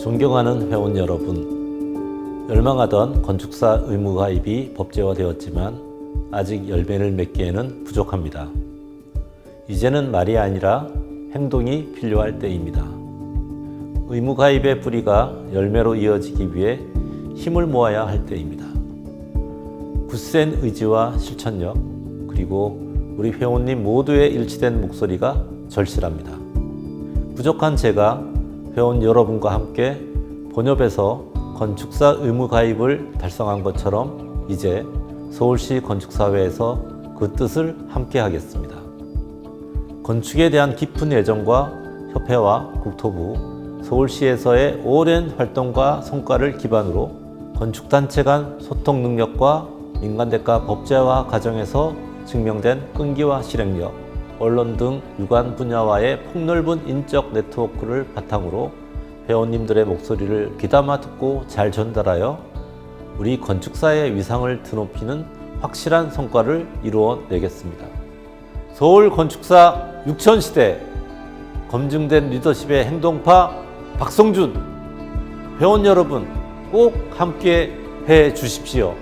존경하는 회원 여러분, 열망하던 건축사 의무 가입이 법제화되었지만 아직 열매를 맺기에는 부족합니다. 이제는 말이 아니라 행동이 필요할 때입니다. 의무 가입의 뿌리가 열매로 이어지기 위해 힘을 모아야 할 때입니다. 굳센 의지와 실천력, 그리고 우리 회원님 모두의 일치된 목소리가 절실합니다. 부족한 제가 회원 여러분과 함께 본협에서 건축사 의무 가입을 달성한 것처럼 이제 서울시 건축사회에서 그 뜻을 함께 하겠습니다. 건축에 대한 깊은 애정과 협회와 국토부, 서울시에서의 오랜 활동과 성과를 기반으로 건축단체 간 소통 능력과 민간대가 법제화 과정에서 증명된 끈기와 실행력, 언론 등 유관 분야와의 폭넓은 인적 네트워크를 바탕으로 회원님들의 목소리를 귀담아 듣고 잘 전달하여 우리 건축사의 위상을 드높이는 확실한 성과를 이루어 내겠습니다. 서울 건축사 6천시대 검증된 리더십의 행동파 박성준 회원 여러분 꼭 함께 해 주십시오.